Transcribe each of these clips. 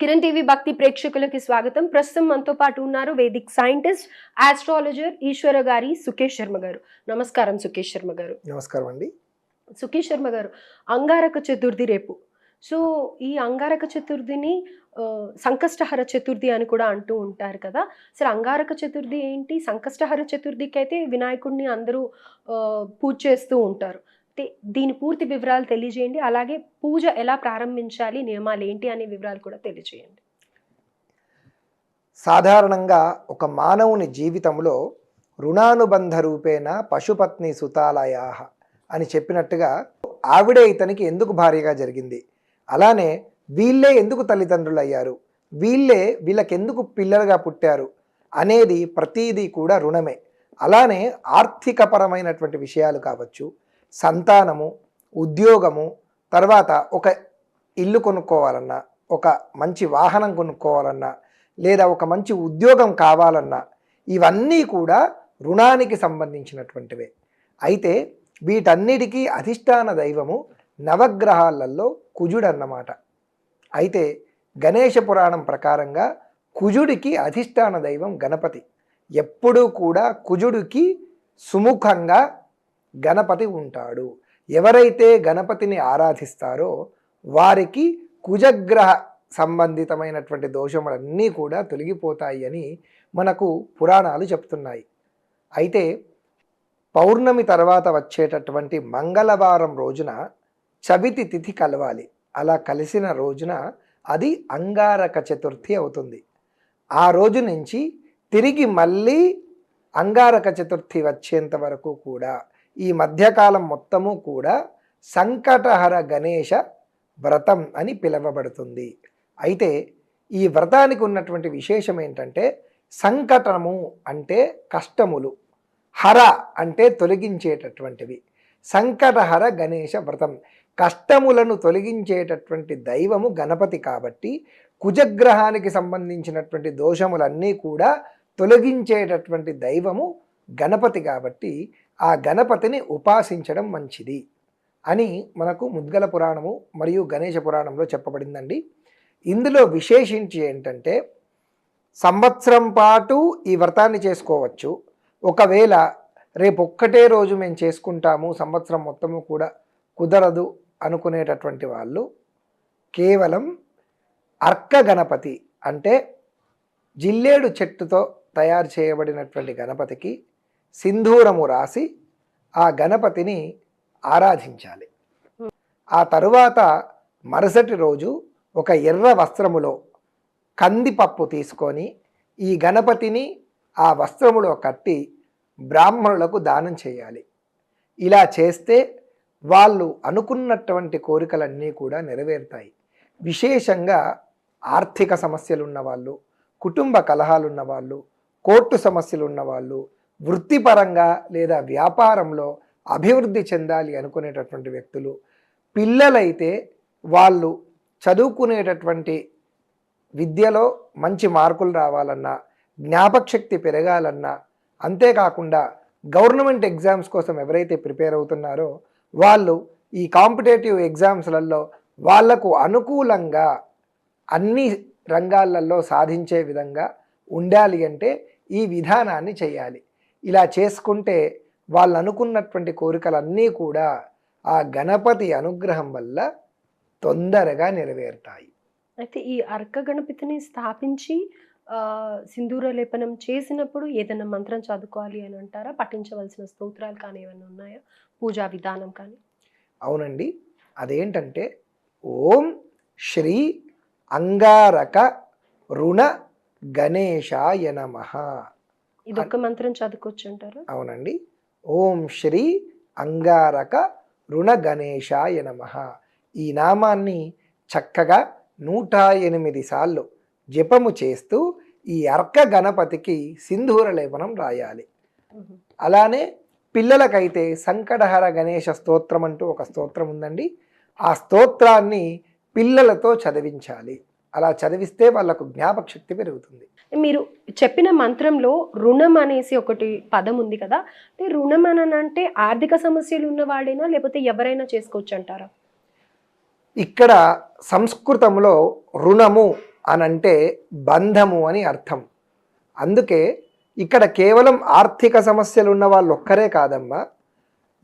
Kiran TV భక్తి ప్రేక్షకులకి స్వాగతం. ప్రస్తుతం మనతో పాటు ఉన్నారు వేదిక్ సైంటిస్ట్ ఆస్ట్రాలజర్ ఈశ్వర గారి సుకేష్ శర్మ గారు. నమస్కారం సుకేష్ శర్మ గారు. నమస్కారం అండి. సుకేష్ శర్మ గారు అంగారక చతుర్థి రేపు. సో ఈ అంగారక చతుర్థిని సంకష్టహర చతుర్థి అని కూడా అంటూ ఉంటారు కదా. అసలు అంగారక చతుర్థి ఏంటి? సంకష్టహర చతుర్థికి అయితే వినాయకుడిని అందరూ పూజ చేస్తూ ఉంటారు. దీని పూర్తి వివరాలు తెలియజేయండి. అలాగే పూజ ఎలా ప్రారంభించాలి నియమాలు ఏంటి అనే వివరాలు కూడా తెలియజేయండి. సాధారణంగా ఒక మానవుని జీవితంలో రుణానుబంధ రూపేణ పశుపత్ని సుతాలయా అని చెప్పినట్టుగా ఆవిడే ఇతనికి ఎందుకు భార్యగా జరిగింది? అలానే వీళ్ళే ఎందుకు తల్లిదండ్రులు అయ్యారు వీళ్ళే వీళ్ళకెందుకు పిల్లలుగా పుట్టారు? అనేది ప్రతీదీ కూడా రుణమే. అలానే ఆర్థికపరమైనటువంటి విషయాలు కావచ్చు సంతానము ఉద్యోగము తర్వాత ఒక ఇల్లు కొనుక్కోవాలన్నా ఒక మంచి వాహనం కొనుక్కోవాలన్నా లేదా ఒక మంచి ఉద్యోగం కావాలన్నా ఇవన్నీ కూడా రుణానికి సంబంధించినటువంటివే. అయితే వీటన్నిటికీ అధిష్టాన దైవము నవగ్రహాలలో కుజుడు అన్నమాట అయితే గణేష పురాణం ప్రకారంగా కుజుడికి అధిష్టాన దైవం గణపతి. ఎప్పుడూ కూడా కుజుడికి సుముఖంగా గణపతి ఉంటాడు. ఎవరైతే గణపతిని ఆరాధిస్తారో వారికి కుజగ్రహ సంబంధితమైనటువంటి దోషములన్నీ కూడా తొలగిపోతాయి అని మనకు పురాణాలు చెప్తున్నాయి. అయితే పౌర్ణమి తర్వాత వచ్చేటటువంటి మంగళవారం రోజున చవితి తిథి కలవాలి. అలా కలిసిన రోజున అది అంగారక చతుర్థి అవుతుంది. ఆ రోజు నుంచి తిరిగి మళ్ళీ అంగారక చతుర్థి వచ్చేంత వరకు కూడా ఈ మధ్యకాలం మొత్తము కూడా సంకటహర గణేష వ్రతం అని పిలువబడుతుంది. అయితే ఈ వ్రతానికి ఉన్నటువంటి విశేషం ఏంటంటే సంకటము అంటే కష్టములు హర అంటే తొలగించేటటువంటివి. సంకటహర గణేష వ్రతం కష్టములను తొలగించేటటువంటి దైవము గణపతి కాబట్టి కుజగ్రహానికి సంబంధించినటువంటి దోషములన్నీ కూడా తొలగించేటటువంటి దైవము గణపతి కాబట్టి ఆ గణపతిని ఉపాసించడం మంచిది అని మనకు ముద్గల పురాణము మరియు గణేష పురాణంలో చెప్పబడిందండి. ఇందులో విశేషించి ఏంటంటే సంవత్సరం పాటు ఈ వ్రతాన్ని చేసుకోవచ్చు. ఒకవేళ రేపు ఒక్కటే రోజు మేము చేసుకుంటాము సంవత్సరం మొత్తము కూడా కుదరదు అనుకునేటటువంటి వాళ్ళు కేవలం అర్క గణపతి అంటే జిల్లేడు చెట్టుతో తయారు చేయబడినటువంటి గణపతికి సింధూరము రాసి ఆ గణపతిని ఆరాధించాలి. ఆ తరువాత మరుసటి రోజు ఒక ఎర్ర వస్త్రములో కందిపప్పు తీసుకొని ఈ గణపతిని ఆ వస్త్రములో కట్టి బ్రాహ్మణులకు దానం చేయాలి. ఇలా చేస్తే వాళ్ళు అనుకున్నటువంటి కోరికలన్నీ కూడా నెరవేరుతాయి. విశేషంగా ఆర్థిక సమస్యలు ఉన్నవాళ్ళు కుటుంబ కలహాలున్న వాళ్ళు కోర్టు సమస్యలు ఉన్నవాళ్ళు వృత్తిపరంగా లేదా వ్యాపారంలో అభివృద్ధి చెందాలి అనుకునేటటువంటి వ్యక్తులు పిల్లలైతే వాళ్ళు చదువుకునేటటువంటి విద్యలో మంచి మార్కులు రావాలన్నా జ్ఞాపకశక్తి పెరగాలన్నా అంతేకాకుండా గవర్నమెంట్ ఎగ్జామ్స్ కోసం ఎవరైతే ప్రిపేర్ అవుతున్నారో వాళ్ళు ఈ కాంపిటేటివ్ ఎగ్జామ్స్లలో వాళ్ళకు అనుకూలంగా అన్ని రంగాలలో సాధించే విధంగా ఉండాలి అంటే ఈ విధానాన్ని చేయాలి. ఇలా చేసుకుంటే వాళ్ళు అనుకున్నటువంటి కోరికలన్నీ కూడా ఆ గణపతి అనుగ్రహం వల్ల తొందరగా నెరవేరుతాయి. అయితే ఈ అర్క గణపతిని స్థాపించి సింధూర లేపనం చేసినప్పుడు ఏదైనా మంత్రం చదువుకోవాలి అని అంటారా? పఠించవలసిన స్తోత్రాలు కానీ ఏమైనా ఉన్నాయా? పూజా విధానం కానీ? అవునండి. అదేంటంటే ఓం శ్రీ అంగారక రుణ గణేశాయ నమః. ఇదొక్క మంత్రం చదువుకోవచ్చు అంటారు అవునండి. ఓం శ్రీ అంగారక రుణ గణేశాయ నమః. ఈ నామాన్ని చక్కగా నూట ఎనిమిది సార్లు జపము చేస్తూ ఈ అర్క గణపతికి సింధూర లేపనం రాయాలి. అలానే పిల్లలకైతే సంకటహర గణేష స్తోత్రం అంటూ ఒక స్తోత్రం ఉందండి. ఆ స్తోత్రాన్ని పిల్లలతో చదివించాలి. అలా చదివిస్తే వాళ్ళకు జ్ఞాపక శక్తి పెరుగుతుంది. మీరు చెప్పిన మంత్రంలో రుణం అనేసి ఒకటి పదం ఉంది కదా అంటే రుణం అని అంటే ఆర్థిక సమస్యలు ఉన్నవాడైనా లేకపోతే ఎవరైనా చేసుకోవచ్చు అంటారా ఇక్కడ సంస్కృతంలో రుణము అనంటే బంధము అని అర్థం. అందుకే ఇక్కడ కేవలం ఆర్థిక సమస్యలు ఉన్న వాళ్ళు ఒక్కరే కాదమ్మా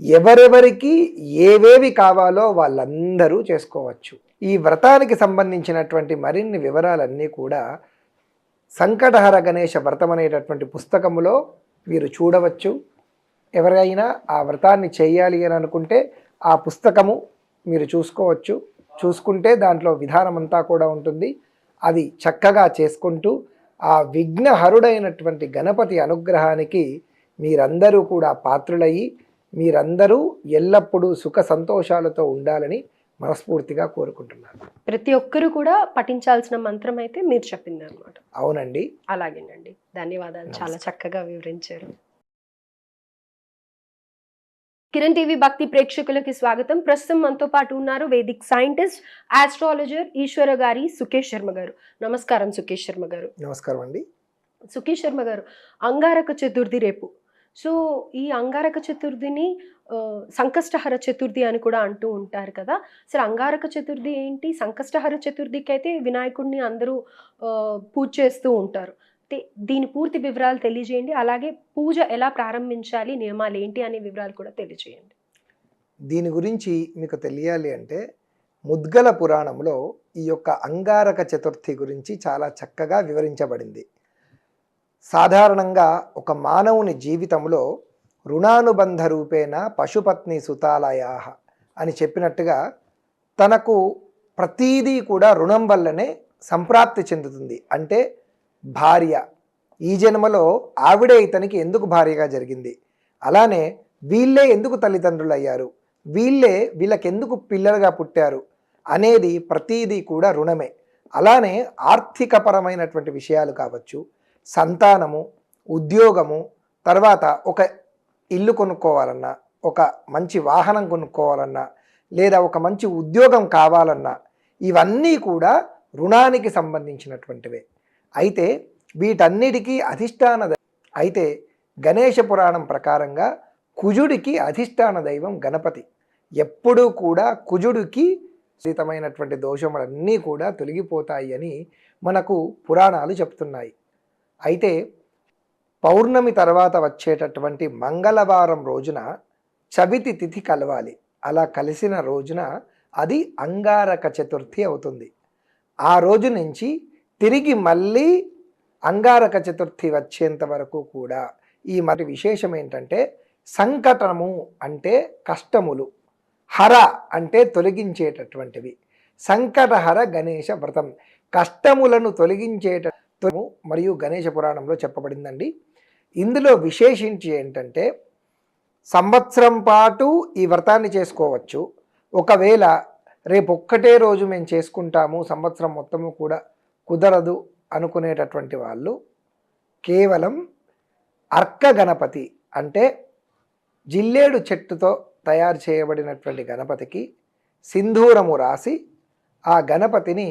ఎవరెవరికి ఏవేవి కావాలో వాళ్ళందరూ చేసుకోవచ్చు. ఈ వ్రతానికి సంబంధించినటువంటి మరిన్ని వివరాలన్నీ కూడా సంకటహర గణేష వ్రతం అనేటటువంటి పుస్తకములో మీరు చూడవచ్చు. ఎవరైనా ఆ వ్రతాన్ని చేయాలి అని అనుకుంటే ఆ పుస్తకము మీరు చూసుకోవచ్చు. చూసుకుంటే దాంట్లో విధానం అంతా కూడా ఉంటుంది. అది చక్కగా చేసుకుంటూ ఆ విఘ్నహరుడైనటువంటి గణపతి అనుగ్రహానికి మీరందరూ కూడా పాత్రులయ్యి మీరందరూ ఎల్లప్పుడూ సుఖ సంతోషాలతో ఉండాలని మనస్ఫూర్తిగా కోరుకుంటున్నాను. ప్రతి ఒక్కరు కూడా పఠించాల్సిన మంత్రం అయితే మీరు చెప్పింది అనమాట అవునండి. అలాగేనండి. ధన్యవాదాలు. చాలా చక్కగా వివరించారు. కిరణ్ టీవీ భక్తి ప్రేక్షకులకి స్వాగతం. ప్రస్తుతం మనతో పాటు ఉన్నారు వేదిక్ సైంటిస్ట్ ఆస్ట్రాలజర్ ఈశ్వర గారి సుకేష్ శర్మ గారు. నమస్కారం సుకేష్ శర్మ గారు. నమస్కారం అండి. సుకేష్ శర్మ గారు అంగారక చతుర్థి రేపు సో ఈ అంగారక చతుర్థిని సంకష్టహర చతుర్థి అని కూడా అంటూ ఉంటారు కదా. సరే అంగారక చతుర్థి ఏంటి? సంకష్టహర చతుర్థికి అయితే వినాయకుడిని అందరూ పూజ చేస్తూ ఉంటారు. దీని పూర్తి వివరాలు తెలియజేయండి. అలాగే పూజ ఎలా ప్రారంభించాలి? నియమాలు ఏంటి? అనే వివరాలు కూడా తెలియజేయండి. దీని గురించి మీకు తెలియాలి అంటే ముద్గల పురాణంలో ఈ యొక్క అంగారక చతుర్థి గురించి చాలా చక్కగా వివరించబడింది. సాధారణంగా ఒక మానవుని జీవితంలో రుణానుబంధ రూపేణ పశుపత్ని సుతాలయా అని చెప్పినట్టుగా తనకు ప్రతీదీ కూడా రుణం వల్లనే సంప్రాప్తి చెందుతుంది. అంటే భార్య ఈ జన్మలో ఆవిడే ఇతనికి ఎందుకు భార్యగా జరిగింది? అలానే వీళ్ళే ఎందుకు తల్లిదండ్రులు అయ్యారు వీళ్ళే వీళ్ళకెందుకు పిల్లలుగా పుట్టారు? అనేది ప్రతీదీ కూడా రుణమే. అలానే ఆర్థికపరమైనటువంటి విషయాలు కావచ్చు సంతానము ఉద్యోగము తర్వాత ఒక ఇల్లు కొనుక్కోవాలన్నా ఒక మంచి వాహనం కొనుక్కోవాలన్నా లేదా ఒక మంచి ఉద్యోగం కావాలన్నా ఇవన్నీ కూడా రుణానికి సంబంధించినటువంటివే. అయితే వీటన్నిటికీ అధిష్టాన దై- అయితే గణేష పురాణం ప్రకారంగా కుజుడికి అధిష్టాన దైవం గణపతి. ఎప్పుడూ కూడా కుజుడికి సీతమైనటువంటి దోషములన్నీ కూడా తొలగిపోతాయి అని మనకు పురాణాలు చెప్తున్నాయి. అయితే పౌర్ణమి తర్వాత వచ్చేటటువంటి మంగళవారం రోజున చవితి తిథి కలవాలి. అలా కలిసిన రోజున అది అంగారక చతుర్థి అవుతుంది. ఆ రోజు నుంచి తిరిగి మళ్ళీ అంగారక చతుర్థి వచ్చేంత వరకు కూడా ఈ మరి విశేషం ఏంటంటే సంకటము అంటే కష్టములు. హర అంటే తొలగించేటటువంటివి. సంకటహర గణేష వ్రతం. కష్టములను తొలగించేట వ్రతము మరియు గణేష పురాణంలో చెప్పబడిందండి. ఇందులో విశేషించి ఏంటంటే సంవత్సరం పాటు ఈ వ్రతాన్ని చేసుకోవచ్చు. ఒకవేళ రేపు ఒక్కటే రోజు మేము చేసుకుంటాము సంవత్సరం మొత్తము కూడా కుదరదు అనుకునేటటువంటి వాళ్ళు కేవలం అర్క గణపతి అంటే జిల్లేడు చెట్టుతో తయారు చేయబడినటువంటి గణపతికి సింధూరము రాసి ఆ గణపతిని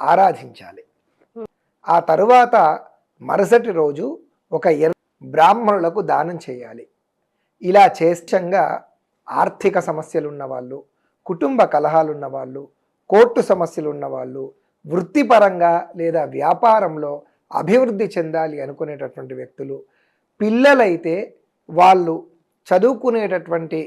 ఆరాధించాలి. ఆ తరువాత మరుసటి రోజు ఒక ఎర్ బ్రాహ్మణులకు దానం చేయాలి. ఇలా చేష్టంగా ఆర్థిక సమస్యలు ఉన్నవాళ్ళు కుటుంబ కలహాలు ఉన్నవాళ్ళు కోర్టు సమస్యలు ఉన్నవాళ్ళు వృత్తిపరంగా లేదా వ్యాపారంలో అభివృద్ధి చెందాలి అనుకునేటటువంటి వ్యక్తులు పిల్లలైతే వాళ్ళు చదువుకునేటటువంటి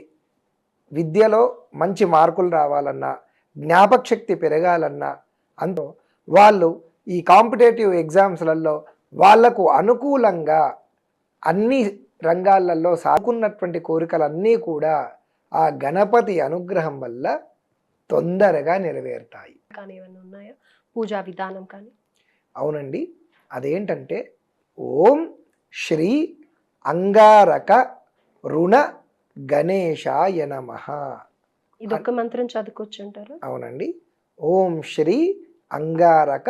విద్యలో మంచి మార్కులు రావాలన్నా జ్ఞాపకశక్తి పెరగాలన్నా అంతో వాళ్ళు ఈ కాంపిటేటివ్ ఎగ్జామ్స్లలో వాళ్ళకు అనుకూలంగా అన్ని రంగాలలో సాగుకున్నటువంటి కోరికలన్నీ కూడా ఆ గణపతి అనుగ్రహం వల్ల తొందరగా నెరవేరుతాయి. కానీ ఉన్నాయా? పూజా విధానం కానీ? అవునండి. అదేంటంటే ఓం శ్రీ అంగారక రుణ గణేశాయ నమః. ఇదొక్క మంత్రం చదువుకోవచ్చు అంటారు? అవునండి. ఓం శ్రీ అంగారక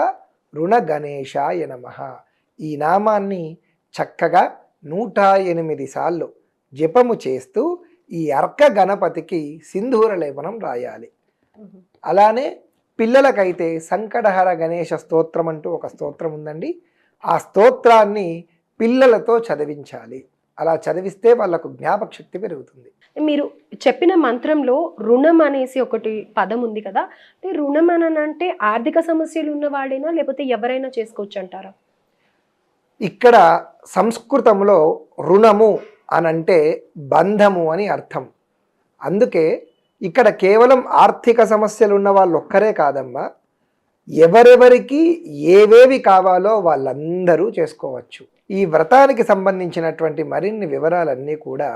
రుణ గణేశాయ నమ. ఈ నామాన్ని చక్కగా నూట ఎనిమిది సార్లు జపము చేస్తూ ఈ అర్క గణపతికి సింధూర లేపనం రాయాలి. అలానే పిల్లలకైతే సంకటహర గణేష స్తోత్రం అంటూ ఒక స్తోత్రం ఉందండి. ఆ స్తోత్రాన్ని పిల్లలతో చదివించాలి. అలా చదివిస్తే వాళ్ళకు జ్ఞాపక శక్తి పెరుగుతుంది. మీరు చెప్పిన మంత్రంలో రుణం అనేసి ఒకటి పదం ఉంది కదా అంటే రుణం అని అంటే ఆర్థిక సమస్యలు ఉన్నవాడైనా లేకపోతే ఎవరైనా చేసుకోవచ్చు అంటారా ఇక్కడ సంస్కృతంలో రుణము అనంటే బంధము అని అర్థం. అందుకే ఇక్కడ కేవలం ఆర్థిక సమస్యలు ఉన్న వాళ్ళు ఒక్కరే కాదమ్మా ఎవరెవరికి ఏవేవి కావాలో వాళ్ళందరూ చేసుకోవచ్చు. ఈ వ్రతానికి సంబంధించినటువంటి మరిన్ని వివరాలన్నీ కూడా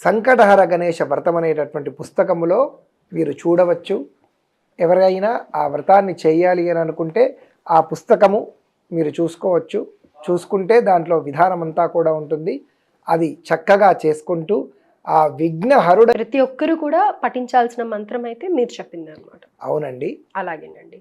సంకటహర గణేష వ్రతం అనేటటువంటి పుస్తకములో మీరు చూడవచ్చు. ఎవరైనా ఆ వ్రతాన్ని చేయాలి అని అనుకుంటే ఆ పుస్తకము మీరు చూసుకోవచ్చు. చూసుకుంటే దాంట్లో విధానం అంతా కూడా ఉంటుంది. అది చక్కగా చేసుకుంటూ ఆ విఘ్నహరుడ ప్రతి ఒక్కరు కూడా పఠించాల్సిన మంత్రం అయితే మీరు చెప్పింది అనమాట అవునండి. అలాగేనండి.